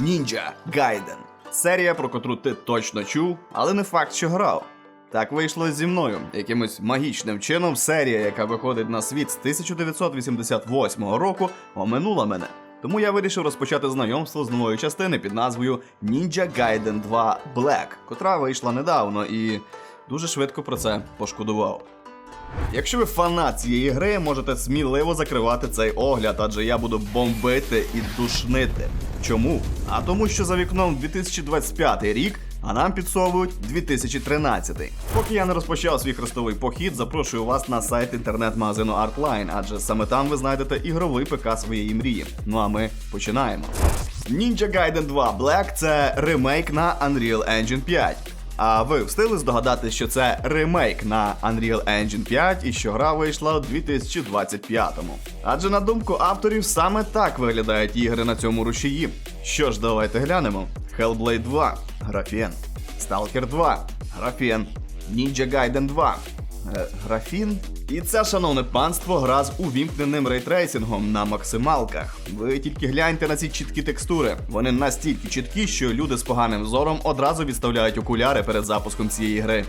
Ninja Gaiden. Серія, про котру ти точно чув, але не факт, що грав. Так вийшло зі мною. Якимось магічним чином серія, яка виходить на світ з 1988 року, оминула мене. Тому я вирішив розпочати знайомство з нової частини під назвою Ninja Gaiden 2 Black, котра вийшла недавно і дуже швидко про це пошкодував. Якщо ви фанат цієї гри, можете сміливо закривати цей огляд, адже я буду бомбити і душнити. Чому? А тому, що за вікном 2025 рік, а нам підсовують 2013. Поки я не розпочав свій хрестовий похід, запрошую вас на сайт інтернет-магазину Artline, адже саме там ви знайдете ігровий ПК своєї мрії. Ну а ми починаємо. Ninja Gaiden 2 Black це ремейк на Unreal Engine 5. А ви встигли здогадати, що це ремейк на Unreal Engine 5 і що гра вийшла у 2025-му? Адже на думку авторів, саме так виглядають ігри на цьому рушії. Що ж, давайте глянемо: Hellblade 2 графен, Stalker 2 графен, Ninja Gaiden 2 Е, Графін. І це, шановне панство, гра з увімкненим рейтрейсингом на максималках. Ви тільки гляньте на ці чіткі текстури. Вони настільки чіткі, що люди з поганим зором одразу відставляють окуляри перед запуском цієї гри.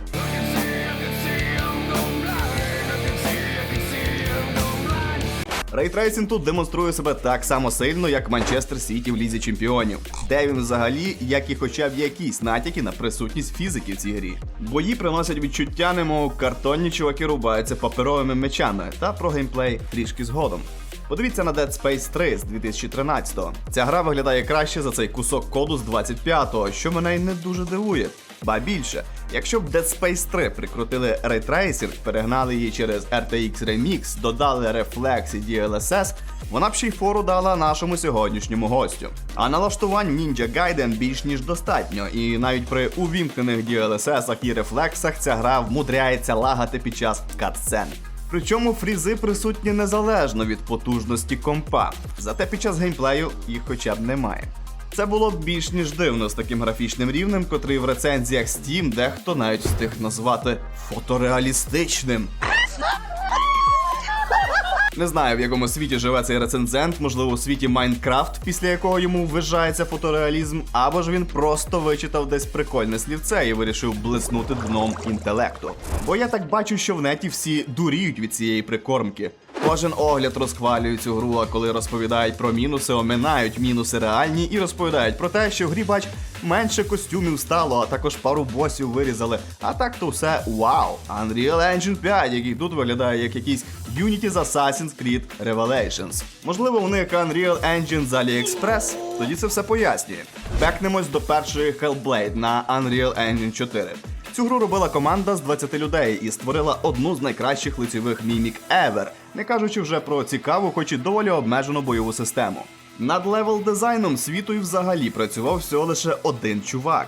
Рейтрейсинг тут демонструє себе так само сильно, як Манчестер Сіті в лізі чемпіонів, де він взагалі, як і хоча б якісь натяки на присутність фізики в цій грі. Бої приносять відчуття, немов картонні чуваки рубаються паперовими мечами, та про геймплей трішки згодом. Подивіться на Dead Space 3 з 2013-го. Ця гра виглядає краще за цей кусок коду з 25-го, що мене й не дуже дивує. Ба більше, якщо б Dead Space 3 прикрутили рейтрейсинг, перегнали її через RTX Remix, додали Reflex і DLSS, вона б ще й фору дала нашому сьогоднішньому гостю. А налаштувань Ninja Gaiden більш ніж достатньо, і навіть при увімкнених DLSS і рефлексах ця гра вмудряється лагати під час катсцен. Причому фрізи присутні незалежно від потужності компа, зате під час геймплею їх хоча б немає. Це було більш ніж дивно з таким графічним рівнем, котрий в рецензіях Steam дехто навіть встиг назвати фотореалістичним. Не знаю, в якому світі живе цей рецензент, можливо, у світі Майнкрафт, після якого йому ввижається фотореалізм, або ж він просто вичитав десь прикольне слівце і вирішив блиснути дном інтелекту. Бо я так бачу, що в неті всі дуріють від цієї прикормки. Кожен огляд розхвалює цю гру, а коли розповідають про мінуси, оминають мінуси реальні і розповідають про те, що в грі бач менше костюмів стало, а також пару босів вирізали. А так то все вау! Unreal Engine 5, який тут виглядає як якийсь Unity з Assassin's Creed Revelations. Можливо, в них Unreal Engine з AliExpress? Тоді це все пояснює. Бекнемось до першої Hellblade на Unreal Engine 4. Цю гру робила команда з 20 людей і створила одну з найкращих лицевих мімік ever, не кажучи вже про цікаву, хоч і доволі обмежену бойову систему. Над левел дизайном світу і взагалі працював всього лише один чувак.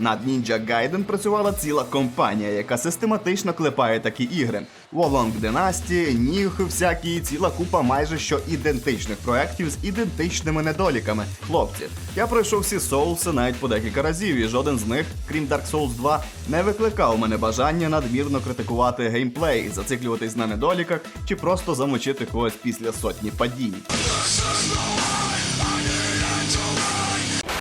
Над Ninja Gaiden працювала ціла компанія, яка систематично клепає такі ігри. Wolong Dynasty, Ніг, всякі, ціла купа майже що ідентичних проєктів з ідентичними недоліками. Хлопці, я пройшов всі соуси навіть по декілька разів, і жоден з них, крім Dark Souls 2, не викликав у мене бажання надмірно критикувати геймплей, зациклюватись на недоліках чи просто замочити когось після сотні падінь.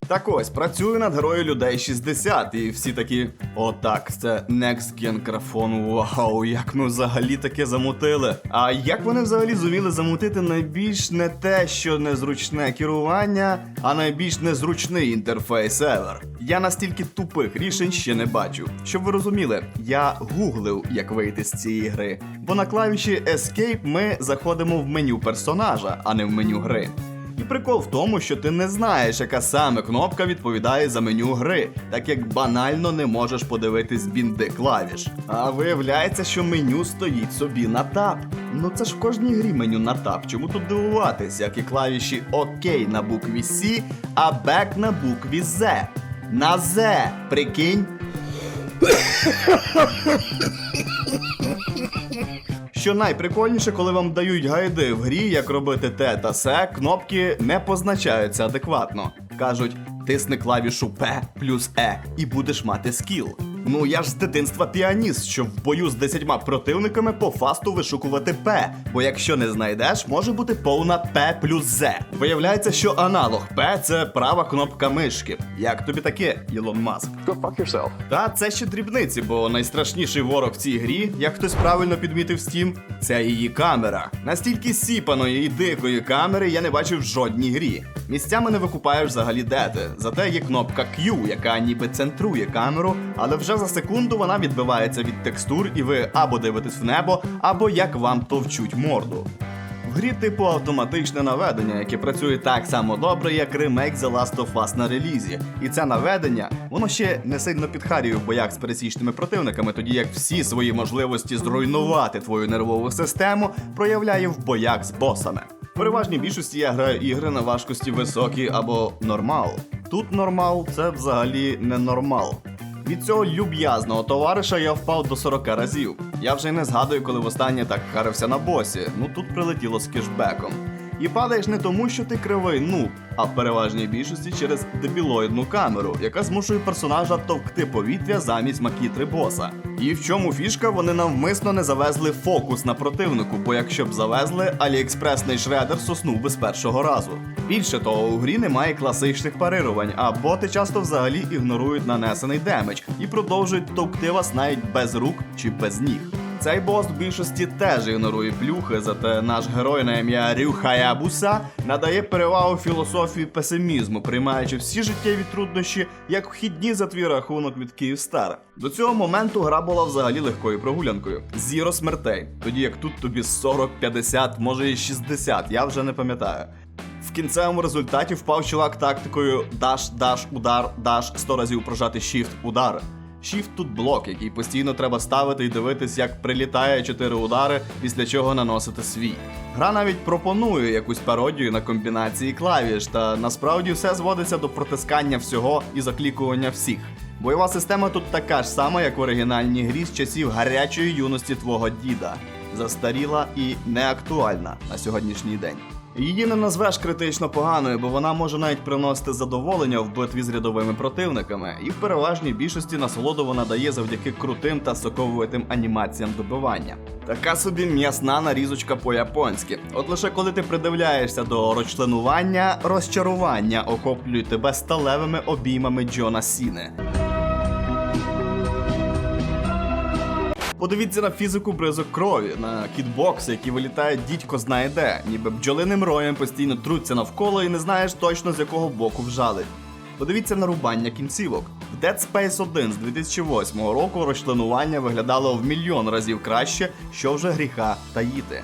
Так ось, працюю над грою людей 60, і всі такі. Отак, це Next Gen графон. Вау, як ми взагалі таке замутили. А як вони взагалі зуміли замутити найбільш не те, що незручне керування, а найбільш незручний інтерфейс ever? Я настільки тупих рішень ще не бачу. Щоб ви розуміли, я гуглив, як вийти з цієї гри. Бо на клавіші Escape ми заходимо в меню персонажа, а не в меню гри. Прикол в тому, що ти не знаєш, яка саме кнопка відповідає за меню гри, так як банально не можеш подивитись бінди клавіш. А виявляється, що меню стоїть собі на тап. Ну це ж в кожній грі меню на тап. Чому тут дивуватись, як і клавіші ОК на букві С, а бек на букві З. На З, прикинь. Що найприкольніше, коли вам дають гайди в грі, як робити те та се, кнопки не позначаються адекватно. Кажуть, тисни клавішу P плюс E і будеш мати скіл. Ну я ж з дитинства піаніст, щоб в бою з десятьма противниками по фасту вишукувати П. Бо якщо не знайдеш, може бути повна П плюс З. Виявляється, що аналог П це права кнопка мишки. Як тобі таке, Ілон Маск? Go fuck yourself. Та це ще дрібниці, бо найстрашніший ворог в цій грі, як хтось правильно підмітив Steam, це її камера. Настільки сіпаної і дикої камери я не бачив в жодній грі. Місцями не викупаєш взагалі де ти. Зате є кнопка Q, яка ніби центрує камеру, але вже за секунду вона відбивається від текстур, і ви або дивитесь в небо, або як вам товчуть морду. В грі типу автоматичне наведення, яке працює так само добре, як ремейк The Last of Us на релізі. І це наведення, воно ще не сильно підхарює в боях з пересічними противниками, тоді як всі свої можливості зруйнувати твою нервову систему проявляє в боях з босами. В переважній більшості я граю ігри на важкості високій або нормал. Тут нормал це взагалі не нормал. Від цього люб'язного товариша я впав до 40 разів. Я вже й не згадую, коли востаннє так харився на босі. Ну тут прилетіло з кешбеком. І падаєш не тому, що ти кривий нуб, а в переважній більшості через дебілоїдну камеру, яка змушує персонажа товкти повітря замість макітри боса. І в чому фішка, вони навмисно не завезли фокус на противнику, бо якщо б завезли, аліекспресний шредер соснув би з першого разу. Більше того, у грі немає класичних парирувань, а боти часто взагалі ігнорують нанесений демедж і продовжують товкти вас навіть без рук чи без ніг. Цей бос в більшості теж ігнорує плюхи, зате наш герой на ім'я Рюхаябуса надає перевагу філософії песимізму, приймаючи всі життєві труднощі як вхідні за твій рахунок від Київстар. До цього моменту гра була взагалі легкою прогулянкою. Зіро смертей, тоді як тут тобі 40, 50, може і 60, я вже не пам'ятаю. В кінцевому результаті впав чувак тактикою даш, даш, удар, даш, 100 разів прожати Shift, удар. Shift тут блок, який постійно треба ставити і дивитись, як прилітає 4 удари, після чого наносити свій. Гра навіть пропонує якусь пародію на комбінації клавіш, та насправді все зводиться до протискання всього і заклікування всіх. Бойова система тут така ж сама, як в оригінальній грі з часів гарячої юності твого діда. Застаріла і неактуальна на сьогоднішній день. Її не назвеш критично поганою, бо вона може навіть приносити задоволення в битві з рядовими противниками, і в переважній більшості насолоду вона дає завдяки крутим та соковитим анімаціям добивання. Така собі м'ясна нарізочка по-японськи. От лише коли ти придивляєшся до розчленування, розчарування охоплює тебе сталевими обіймами Джона Сіни. Подивіться на фізику бризок крові, на кітбокси, які вилітають дідько знає де, ніби бджолиним роєм постійно труться навколо і не знаєш точно з якого боку вжалить. Подивіться на рубання кінцівок. В Dead Space 1 з 2008 року розчленування виглядало в мільйон разів краще, що вже гріха таїти.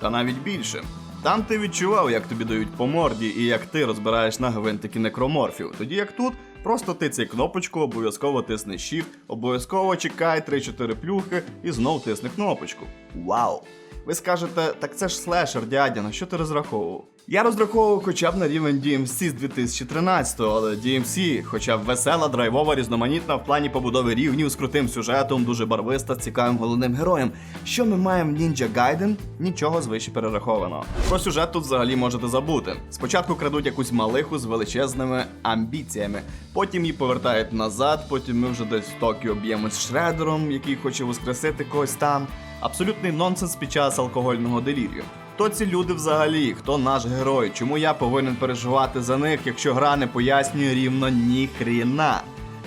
Та навіть більше. Там ти відчував, як тобі дають по морді і як ти розбираєш на гвинтики некроморфів. Тоді як тут просто тицяй кнопочку, обов'язково тисни Shift, обов'язково чекай 3-4 плюхи і знов тисни кнопочку. Вау! Ви скажете, так це ж слешер, дядя, на що ти розраховував? Я розраховував хоча б на рівень DMC з 2013-го, але DMC, хоча б весела, драйвова, різноманітна в плані побудови рівнів з крутим сюжетом, дуже барвиста, цікавим головним героєм. Що ми маємо в Ninja Gaiden? Нічого звище перерахованого. Про сюжет тут взагалі можете забути. Спочатку крадуть якусь малиху з величезними амбіціями, потім її повертають назад, потім ми вже десь в Токіо б'ємось з Шредером, який хоче воскресити когось там. Абсолютний нонсенс під час алкогольного делірію. Хто ці люди взагалі? Хто наш герой? Чому я повинен переживати за них, якщо гра не пояснює рівно ні хріна?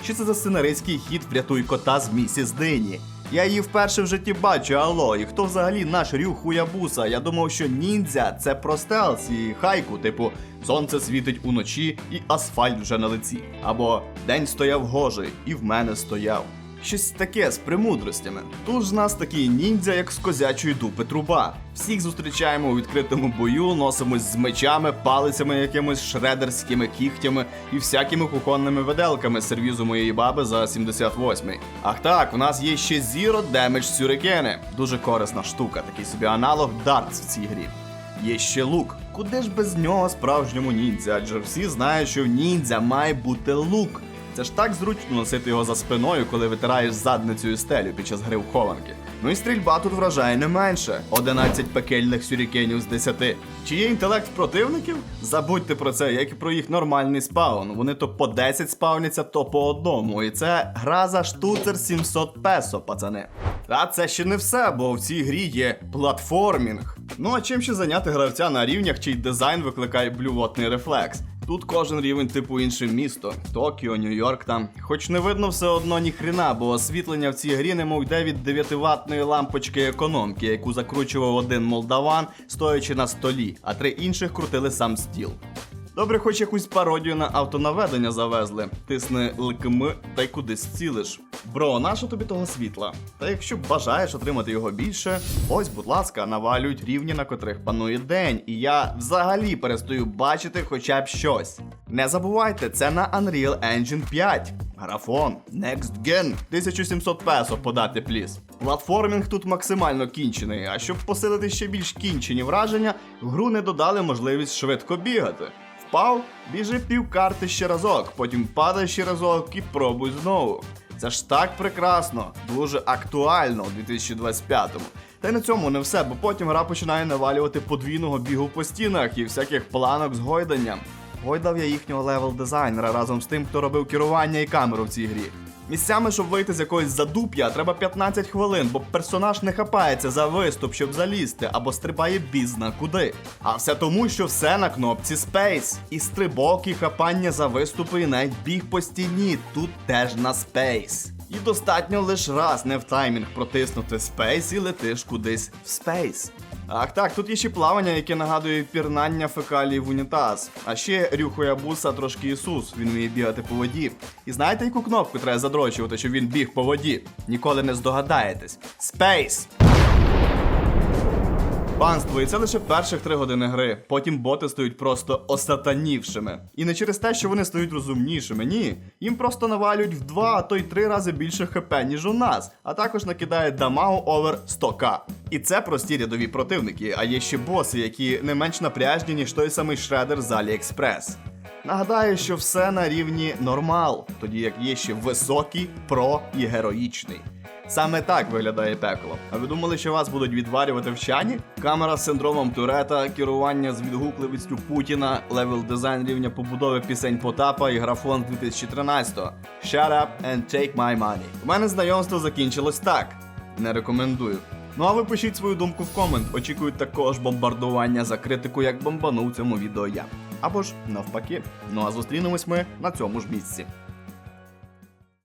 Що це за сценаристський хід врятуй кота з місіс Дині? Я її вперше в житті бачу, алло, і хто взагалі наш Рю Хуябуса? Я думав, що ніндзя це про стелс і хайку, типу сонце світить уночі і асфальт вже на лиці. Або день стояв гожий, і в мене стояв. Щось таке з премудростями. Тут ж нас такий ніндзя, як з козячої дупи труба. Всіх зустрічаємо у відкритому бою, носимось з мечами, палицями, якимись шредерськими кігтями і всякими кухонними виделками з сервізу моєї баби за 78-й. Ах так, в нас є ще Zero Damage сюрикени. Дуже корисна штука, такий собі аналог дартс в цій грі. Є ще лук. Куди ж без нього справжньому ніндзя? Адже всі знають, що в ніндзя має бути лук. Це ж так зручно носити його за спиною, коли витираєш задницею стелю під час гри в хованки. Ну і стрільба тут вражає не менше 11 пекельних сюрікенів з 10. Чи є інтелект противників? Забудьте про це, як і про їх нормальний спаун. Вони то по 10 спавняться, то по одному. І це гра за штуцер 700 песо, пацани. А це ще не все, бо в цій грі є платформінг. Ну а чим ще зайняти гравця на рівнях, чий дизайн викликає блювотний рефлекс? Тут кожен рівень типу інше місто. Токіо, Нью-Йорк там. Хоч не видно все одно ні хрена, бо освітлення в цій грі немов йде від 9 ваттної лампочки економки, яку закручував один молдаван, стоячи на столі, а три інших крутили сам стіл. Добре, хоч якусь пародію на автонаведення завезли. Тисни ликми та й кудись цілиш. Бро, нащо тобі того світла? Та якщо бажаєш отримати його більше, ось, будь ласка, навалюють рівні, на котрих панує день, і я взагалі перестаю бачити хоча б щось. Не забувайте, це на Unreal Engine 5. Графон, Next Gen, 1700 песо подати пліс. Платформінг тут максимально кінчений, а щоб посилити ще більш кінчені враження, в гру не додали можливість швидко бігати. Впав, біжи пів карти ще разок, потім падай ще разок і пробуй знову. Це ж так прекрасно, дуже актуально у 2025-му. Та й на цьому не все, бо потім гра починає навалювати подвійного бігу по стінах і всяких планок з гойданням. Гойдав я їхнього левел дизайнера разом з тим, хто робив керування і камеру в цій грі. Місцями, щоб вийти з якогось задуп'я, треба 15 хвилин, бо персонаж не хапається за виступ, щоб залізти, або стрибає бізна куди. А все тому, що все на кнопці Space. І стрибок, і хапання за виступи, і навіть біг по стіні тут теж на Space. І достатньо лише раз не в таймінг протиснути Space і летиш кудись в Space. Ах так, тут є ще плавання, яке нагадує пірнання фекалій в унітаз. А ще рюхує буса трошки Ісус, він вміє бігати по воді. І знаєте, яку кнопку треба задрочувати, щоб він біг по воді? Ніколи не здогадаєтесь. Space! Панство, і це лише перших три години гри. Потім боти стають просто осатанівшими. І не через те, що вони стають розумнішими, ні. Їм просто навалюють в два, а то й три рази більше хп, ніж у нас, а також накидають дамагу овер 100к. І це прості рядові противники, а є ще боси, які не менш напряжні, ніж той самий шредер з AliExpress. Нагадаю, що все на рівні нормал, тоді як є ще високий, про і героїчний. Саме так виглядає пекло. А ви думали, що вас будуть відварювати в чані? Камера з синдромом Турета, керування з відгукливістю Путіна, левел дизайн рівня побудови пісень Потапа і графон 2013-го. Shut up and take my money. У мене знайомство закінчилось так. Не рекомендую. Ну а ви пишіть свою думку в комент. Очікую також бомбардування за критику, як бомбанув цьому відео я. Або ж навпаки. Ну а зустрінемось ми на цьому ж місці.